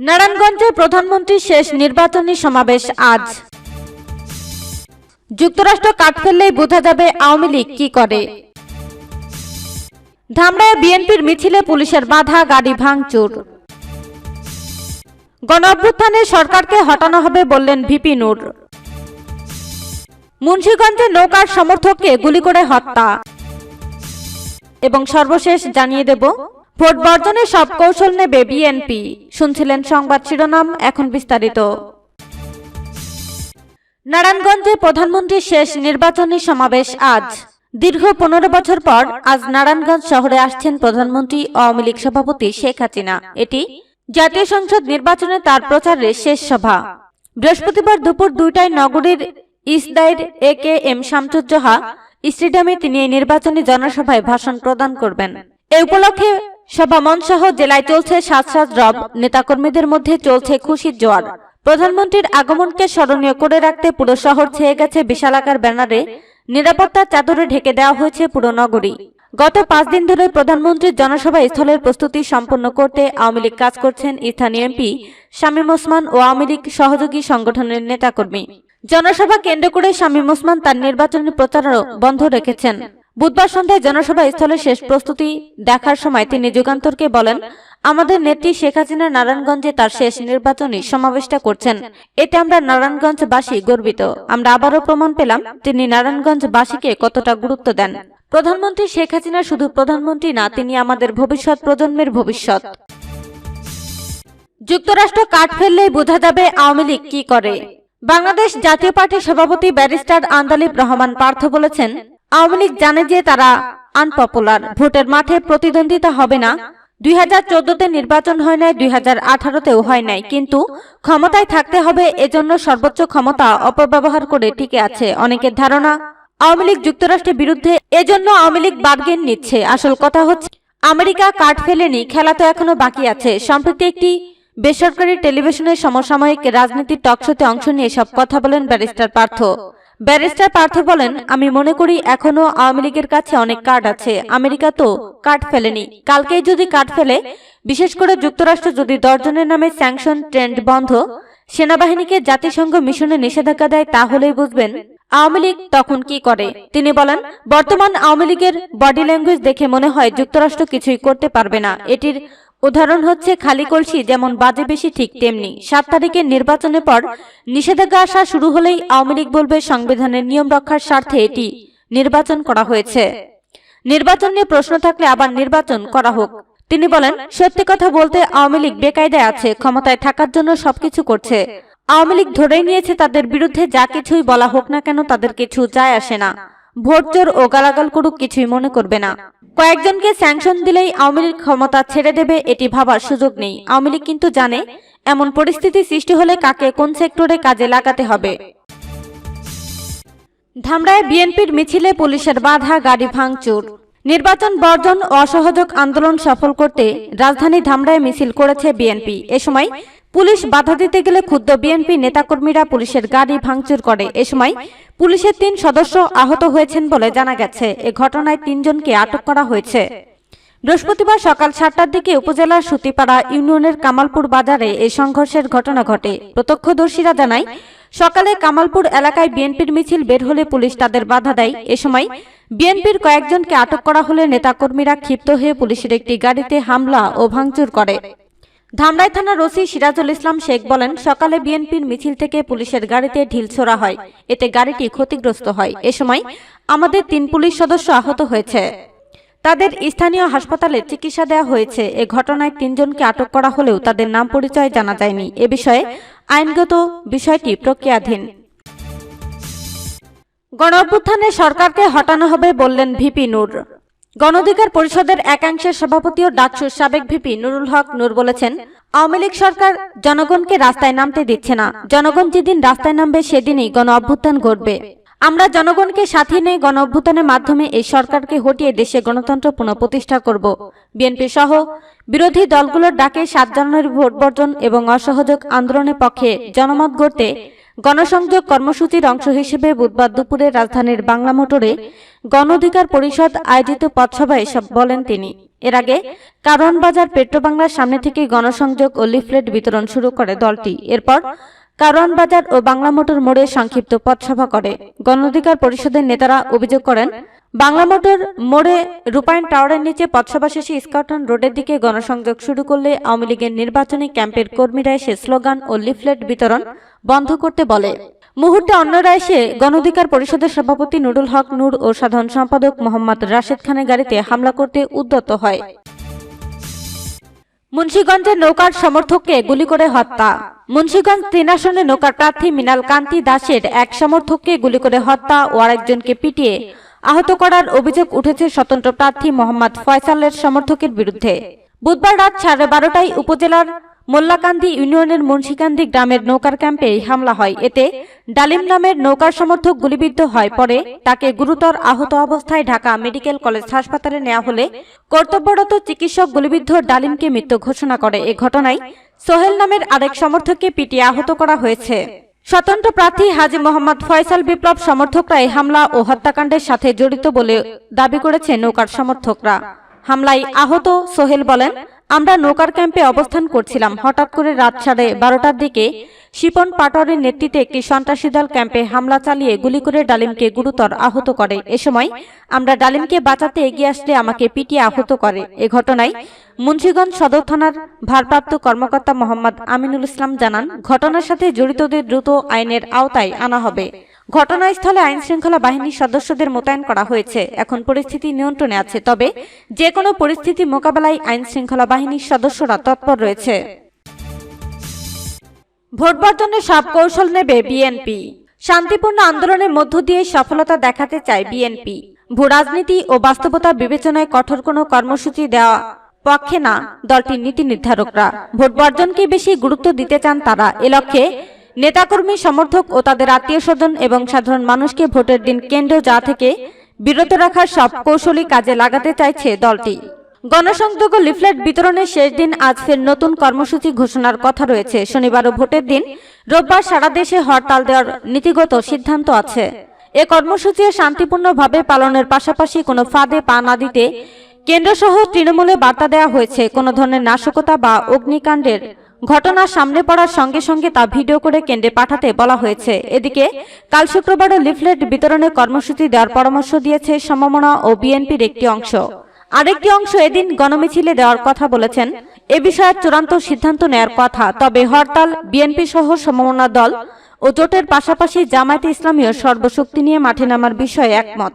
নারায়ণগঞ্জে প্রধানমন্ত্রীর শেষ নির্বাচনী সমাবেশ আজ। যুক্তরাষ্ট্র কাট ফেললেই বোঝা যাবে আওয়ামী লীগ কি করে। ধামরায় বিএনপির মিছিলে পুলিশের বাধা, গাড়ি ভাঙচুর। গণ সরকারকে হটানো হবে বললেন ভিপি নূর। মুন্সীগঞ্জে নৌকার সমর্থককে গুলি করে হত্যা। এবং সর্বশেষ জানিয়ে দেব ভোট বর্জনে সব কৌশল নেবে বিএনপি। শুনছিলেন সংবাদ শিরোনাম, এখন বিস্তারিত। নারায়ণগঞ্জে প্রধানমন্ত্রীর শেষ নির্বাচনী সমাবেশ আজ। দীর্ঘ পনেরো বছর পর আজ নারায়ণগঞ্জ শহরে আসছেন প্রধানমন্ত্রী আওয়ামী লীগ সভাপতি শেখ হাসিনা। এটি জাতীয় সংসদ নির্বাচনে তার প্রচারের শেষ সভা। বৃহস্পতিবার দুপুর দুইটায় নগরীর ইসদাইর এ কে এম শামসুজ্জোহা স্টেডিয়ামে তিনি এই নির্বাচনী জনসভায় ভাষণ প্রদান করবেন। এ উপলক্ষে মঞ্চসহ জেলায় চলছে সাজ সাজ রব, নেতাকর্মীদের মধ্যে চলছে খুশির জোয়ার। প্রধানমন্ত্রীর আগমনকে স্মরণীয় করে রাখতে পুরো শহর ছেয়ে গেছে বিশালাকার ব্যানারে, নিরাপত্তার চাদরে ঢেকে দেওয়া হয়েছে পুরো নগরী। গত পাঁচ দিন ধরে প্রধানমন্ত্রীর জনসভা স্থলের প্রস্তুতি সম্পন্ন করতে আওয়ামী লীগ কাজ করছেন স্থানীয় এমপি শামীম ওসমান ও আওয়ামী লীগ সহযোগী সংগঠনের নেতাকর্মী। জনসভা কেন্দ্র করে শামীম ওসমান তার নির্বাচনী প্রচারও বন্ধ রেখেছেন। বুধবার সন্ধ্যায় জনসভা স্থলে শেষ প্রস্তুতি দেখার সময় তিনি যুগান্তরকে বলেন, আমাদের নেত্রী শেখ হাসিনা নারায়ণগঞ্জে তার শেষ নির্বাচনী সমাবেশটা করছেন। এতে আমরা নারায়ণগঞ্জবাসী গর্বিত। আমরা আবারও প্রমাণ পেলাম তিনি নারায়ণগঞ্জবাসীকে কতটা গুরুত্ব দেন। প্রধানমন্ত্রী শেখ হাসিনা শুধু প্রধানমন্ত্রী না, তিনি আমাদের ভবিষ্যৎ প্রজন্মের ভবিষ্যৎ। যুক্তরাষ্ট্র কাঠ ফেললেই বোঝা যাবে আওয়ামী লীগ কি করে। বাংলাদেশ জাতীয় পার্টির সভাপতি ব্যারিস্টার আন্দালিব রহমান পার্থ বলেছেন আওয়ামী লীগ জানে যে তারা আনপপুলার ভোটের মাঠে প্রতিদ্বন্দ্বিতা হবে না। দুই হাজার চোদ্দতে নির্বাচন হয় নাই, দুই হাজার আঠারোতেও হয় নাই। কিন্তু ক্ষমতায় থাকতে হবে, এজন্য সর্বোচ্চ ক্ষমতা অপব্যবহার করে টিকে আছে অনেকের ধারণা। আওয়ামী লীগ যুক্তরাষ্ট্রের বিরুদ্ধে এজন্য আওয়ামী লীগ বার্গেন নিচ্ছে। আসল কথা হচ্ছে, আমেরিকা কাঠ ফেলেনি, খেলা তো এখনও বাকি আছে। সম্প্রতি একটি বেসরকারি টেলিভিশনের সমসাময়িক রাজনীতির টকশোতে অংশ নিয়ে সব কথা বলেন ব্যারিস্টার পার্থ। ব্যারিস্টার পার্থ বলেন, আমি মনে করি এখনও আওয়ামী লীগের কাছে অনেক কার্ড আছে। আমেরিকা তো কার্ড ফেলেনি। কালকেই যদি কার্ড ফেলে, বিশেষ করে যুক্তরাষ্ট্র যদি দশজনের নামে স্যাংশন ট্রেন্ড বন্ধ, সেনাবাহিনীকে জাতিসংঘ মিশনে নিষেধাজ্ঞা দেয় তাহলেই বুঝবেন আওয়ামী লীগ তখন কি করে। তিনি বলেন, বর্তমান আওয়ামী লীগের বডি ল্যাঙ্গুয়েজ দেখে মনে হয় যুক্তরাষ্ট্র কিছুই করতে পারবে না। এটির উদাহরণ হচ্ছে খালি কলসি যেমন বাজে বেশি ঠিক তেমনি। সাত তারিখের নির্বাচনের পর নিষেধাজ্ঞা আসা শুরু হলেই আওয়ামী লীগ বলবে সংবিধানের নিয়ম রক্ষার স্বার্থে এটি নির্বাচন করা হয়েছে। নির্বাচন নিয়ে প্রশ্ন থাকলে আবার নির্বাচন করা হোক। তিনি বলেন, সত্যি কথা বলতে আওয়ামী লীগ বেকায়দায় আছে, ক্ষমতায় থাকার জন্য সবকিছু করছে। আওয়ামী লীগ ধরেই নিয়েছে তাদের বিরুদ্ধে যা কিছুই বলা হোক না কেন তাদের কিছু যায় আসে না। ভোট চোর ও গালাগাল করুক কিছুই মনে করবে না। কয়েকজনকে স্যাংশন দিলেই আওয়ামী লীগ ক্ষমতা ছেড়ে দেবে এটি ভাবার সুযোগ নেই। আওয়ামী লীগ কিন্তু জানে, এমন পরিস্থিতি সৃষ্টি হলে কাকে কোন সেক্টরে কাজে লাগাতে হবে। ধামরায় বিএনপির মিছিলে পুলিশের বাধা, গাড়ি ভাঙচুর। নির্বাচন বর্জন, অসহযোগ আন্দোলন সফল করতে রাজধানী ধামরায় মিছিল করেছে বিএনপি। এ সময় পুলিশ বাধা দিতে গেলে ক্ষুদ্র বিএনপি নেতাকর্মীরা পুলিশের গাড়ি ভাঙচুর করে। এ সময় পুলিশের তিন সদস্য আহত হয়েছেন বলে জানা গেছে। এ ঘটনায় তিনজনকে আটক করা হয়েছে। বৃহস্পতিবার সকাল সাতটার দিকে উপজেলার সুতিপাড়া ইউনিয়নের কামালপুর বাজারে এই সংঘর্ষের ঘটনা ঘটে। প্রত্যক্ষদর্শীরা জানায়, সকালে কামালপুর এলাকায় বিএনপির মিছিল বের হলে পুলিশ তাদের বাধা দেয়। এ সময় বিএনপির কয়েকজনকে আটক করা হলে নেতাকর্মীরা ক্ষিপ্ত হয়ে পুলিশের একটি গাড়িতে হামলা ও ভাঙচুর করে। ধামরাই থানার ওসি সিরাজুল ইসলাম শেখ বলেন, সকালে বিএনপির মিছিল থেকে পুলিশের গাড়িতে ঢিল ছোড়া হয়। এতে গাড়িটি ক্ষতিগ্রস্ত হয়। এ সময় আমাদের তিন পুলিশ সদস্য আহত হয়েছে। তাদের স্থানীয় হাসপাতালে চিকিৎসা দেওয়া হয়েছে। এ ঘটনায় তিনজনকে আটক করা হলেও তাদের নাম পরিচয় জানা যায়নি। এ বিষয়ে আইনগত বিষয়টি প্রক্রিয়াধীন। গণ সরকারকে হটানো হবে বললেন ভিপি নূর। গণঅধিকার পরিষদের একাংশের সভাপতি ও ডাকসুর সাবেক ভিপি নুরুল হক নূর বলেছেন, আওয়ামী লীগ সরকার জনগণকে রাস্তায় নামতে দিচ্ছে না। জনগণ যেদিন রাস্তায় নামবে, সেদিনই গণ অভ্যুত্থান ঘটবে। আমরা জনগণকে সাথে নিয়ে গণ অভ্যুত্থানের মাধ্যমে এই সরকারকে হটিয়ে দেশে গণতন্ত্র পুনঃপ্রতিষ্ঠা করব। বিএনপি সহ বিরোধী দলগুলোর ডাকে সাত জানুয়ারি ভোট বর্জন এবং অসহযোগ আন্দোলনের পক্ষে জনমত গড়তে গণসংযোগ কর্মসূচির অংশ হিসেবে বুধবার দুপুরে রাজধানীর বাংলা মোটরে গণ অধিকার পরিষদ আয়োজিত পথসভায় এসব বলেন তিনি। এর আগে কারণ বাজার পেট্রোবাংলার সামনে থেকে গণসংযোগ ও লিফলেট বিতরণ শুরু করে দলটি। এরপর কারণ বাজার ও বাংলা মোটর মোড়ে সংক্ষিপ্ত পথসভা করে। গণ অধিকার পরিষদের নেতারা অভিযোগ করেন বাংলা মোটর মোড়ে রূপায়ণ টাওয়ারের নিচে পথসভা শেষে স্কটন রোডের দিকে গণসংযোগ শুরু করলে আওয়ামী লীগের নির্বাচনী ক্যাম্পের কর্মীরা এসে স্লোগান ও লিফলেট বিতরণ বন্ধ করতে বলে। মুহূর্তে অন্যরা এসে গণ অধিকার পরিষদের সভাপতি নুরুল হক, নূর ও সাধারণ সম্পাদক মোহাম্মদ রাশেদ খানের গাড়িতে হামলা করতে উদ্যত হয়। মুন্সীগঞ্জের নৌকার সমর্থককে গুলি করে হত্যা। মুন্সীগঞ্জ তিন আসনে নৌকার প্রার্থী মিনাল কান্তি দাসের এক সমর্থককে গুলি করে হত্যা ও আরেকজনকে পিটিয়ে আহত করার অভিযোগ উঠেছে স্বতন্ত্র প্রার্থী মোহাম্মদ ফয়সালের সমর্থকের বিরুদ্ধে। বুধবার রাত সাড়ে বারোটায় উপজেলার মোল্লাকান্দি ইউনিয়নের মুন্সিকান্দি গ্রামের নৌকার ক্যাম্পে হামলা হয়। এতে ডালিম নামের নৌকার সমর্থক গুলিবিদ্ধ হয়। পরে তাকে গুরুতর আহত অবস্থায় ঢাকা মেডিকেল কলেজ হাসপাতালে নেওয়া হলে কর্তব্যরত চিকিৎসক গুলিবিদ্ধ ডালিমকে মৃত্যু ঘোষণা করে। এ ঘটনায় সোহেল নামের আরেক সমর্থককে পিটিয়ে আহত করা হয়েছে। স্বতন্ত্র প্রার্থী হাজি মোহাম্মদ ফয়সাল বিপ্লব সমর্থকরা এই হামলা ও হত্যাকাণ্ডের সাথে জড়িত বলে দাবি করেছে নৌকার সমর্থকরা। হামলায় আহত সোহেল বলেন আমরা নৌকার ক্যাম্পে অবস্থান করছিলাম। হঠাৎ করে রাত সাড়ে বারোটার দিকে শিপন পাটোয়ারির নেতৃত্বে একটি সন্ত্রাসী দল ক্যাম্পে হামলা চালিয়ে গুলি করে ডালিমকে গুরুতর আহত করে। এ সময় আমরা ডালিমকে বাঁচাতে এগিয়ে আসলে আমাকে পিটিয়ে আহত করে। এ ঘটনায় মুন্সিগঞ্জ সদর থানার ভারপ্রাপ্ত কর্মকর্তা মোহাম্মদ আমিনুল ইসলাম জানান, ঘটনার সাথে জড়িতদের দ্রুত আইনের আওতায় আনা হবে। ঘটনাস্থলে আইন শৃঙ্খলা বাহিনীর সদস্যদের মোতায়েন করা হয়েছে। এখন পরিস্থিতি নিয়ন্ত্রণে আছে, তবে যে কোনো পরিস্থিতি মোকাবেলায় আইন শৃঙ্খলা বাহিনীর সদস্যরা তৎপর রয়েছে। ভোট বর্জনে সব কৌশল নেবে বিএনপি। শান্তিপূর্ণ আন্দোলনের মধ্য দিয়ে সফলতা দেখাতে চায় বিএনপি। ভূ রাজনীতি ও বাস্তবতা বিবেচনায় কঠোর কোনো কর্মসূচি দেওয়া পক্ষে না দলটির নীতি নির্ধারকরা। ভোট বর্জনকে বেশি গুরুত্ব দিতে চান তারা। এ লক্ষ্যে নেতাকর্মী, সমর্থক ও তাদের আত্মীয় স্বজন এবং সাধারণ মানুষকে ভোটের দিন কেন্দ্র যা থেকে বিরত রাখার সব কৌশলী কাজে লাগাতে চাইছে দলটি। গণসংযোগ লিফলেট বিতরণের শেষ দিন আজ ফের নতুন কর্মসূচি ঘোষণার কথা রয়েছে। শনিবার ও ভোটের দিন রোববার সারা দেশে হরতাল দেওয়ার নীতিগত সিদ্ধান্ত আছে। এ কর্মসূচি শান্তিপূর্ণভাবে পালনের পাশাপাশি কোনো ফাঁদে পা না দিতে কেন্দ্রসহ তৃণমূলে বার্তা দেওয়া হয়েছে। কোনো ধরনের নাশকতা বা অগ্নিকাণ্ডের ঘটনা সামনে পড়ার সঙ্গে সঙ্গে তা ভিডিও করে কেন্দ্রে পাঠাতে বলা হয়েছে। এদিকে, কাল শুক্রবারও লিফলেট বিতরণের কর্মসূচি দেওয়ার পরামর্শ দিয়েছে সমমনা ও বিএনপির একটি অংশ। আরেকটি অংশ এদিন গণমিছিলে দেওয়ার কথা বলেছেন। এ বিষয়ে চূড়ান্ত সিদ্ধান্ত নেয়ার কথা, তবে হরতাল, বিএনপি সহ সমমনা দল ও জোটের পাশাপাশি জামায়াতে ইসলামীয় সর্বশক্তি নিয়ে মাঠে নামার বিষয়ে একমত।